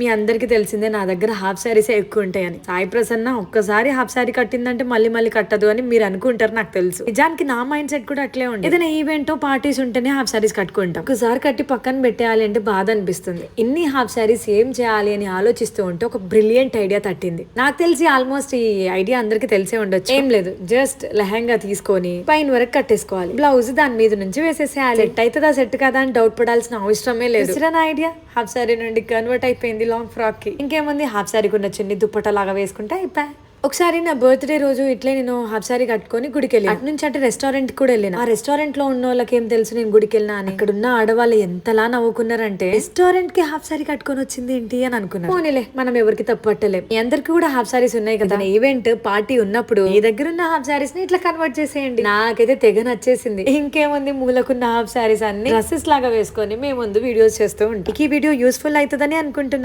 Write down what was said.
మీ అందరికీ తెలిసిందే నా దగ్గర హాఫ్ శారీసే ఎక్కువ ఉంటాయని సాయి ప్రసన్న ఒక్కసారి హాఫ్ శారీ కట్టిందంటే మళ్ళీ మళ్ళీ కట్టదు అని మీరు అనుకుంటారు నాకు తెలుసు. నిజానికి నా మైండ్ సెట్ కూడా అట్లే ఉంది ఏదైనా ఈవెంట్ పార్టీస్ ఉంటేనే హాఫ్ శారీస్ కట్టుకుంటాం. ఒకసారి కట్టి పక్కన పెట్టేయాలి అంటే బాధ అనిపిస్తుంది. ఇన్ని హాఫ్ శారీస్ ఏం చేయాలి అని ఆలోచిస్తూ ఉంటే ఒక బ్రిలియంట్ ఐడియా తట్టింది. నాకు తెలిసి ఆల్మోస్ట్ ఈ ఐడియా అందరికీ తెలిసే ఉండొచ్చు. ఏం లేదు జస్ట్ లెహంగా తీసుకొని పైన వరకు కట్టేసుకోవాలి. బ్లౌజ్ దాని మీద నుంచి వేసేసేయాలి. సెట్ అవుతుందా సెట్ కదా అని డౌట్ పడాల్సిన అవసరమే లేదు. నా ఐడియా? హాఫ్ శారీ నుండి కన్వర్ట్ అయిపోయింది. లాంగ్ ఫ్రాక్కి ఇంకేముంది? హాఫ్ శారీకి ఉన్న చిన్ని దుప్పట లాగా వేసుకుంటే అయిపోయా ఒకసారి నా బర్త్డే రోజు ఇట్లే నేను హాఫ్ సారీ కట్టుకొని గుడికి వెళ్ళి అటు నుంచి అంటే రెస్టారెంట్ కూడా వెళ్ళిన. ఆ రెస్టారెంట్లో ఉన్న వాళ్ళకి ఏం తెలుసు నేను గుడికి వెళ్ళినా అని? ఇక్కడ ఉన్న ఆడవాళ్ళు ఎంతలా నవ్వుకున్నారంటే రెస్టారెంట్కి హాఫ్ సారీ కట్టుకొని వచ్చింది ఏంటి అని అనుకున్నాను పోనీలే మనం ఎవరికి తప్పు పట్టలేం. మీ అందరికి కూడా హాఫ్ సారీస్ ఉన్నాయి కదా. ఈవెంట్ పార్టీ ఉన్నప్పుడు మీ దగ్గర ఉన్న హాఫ్ సారీస్ని ఇట్లా కన్వర్ట్ చేసేయండి. నాకైతే తెగ నచ్చేసింది. ఇంకేముంది? మూలకున్న హాఫ్ సారీస్ అన్ని డ్రెస్సెస్ లాగా వేసుకొని మేము ముందు వీడియోస్ చేస్తూ ఉంటాం. ఈ వీడియో యూస్ఫుల్ అవుతుందని అనుకుంటున్నా.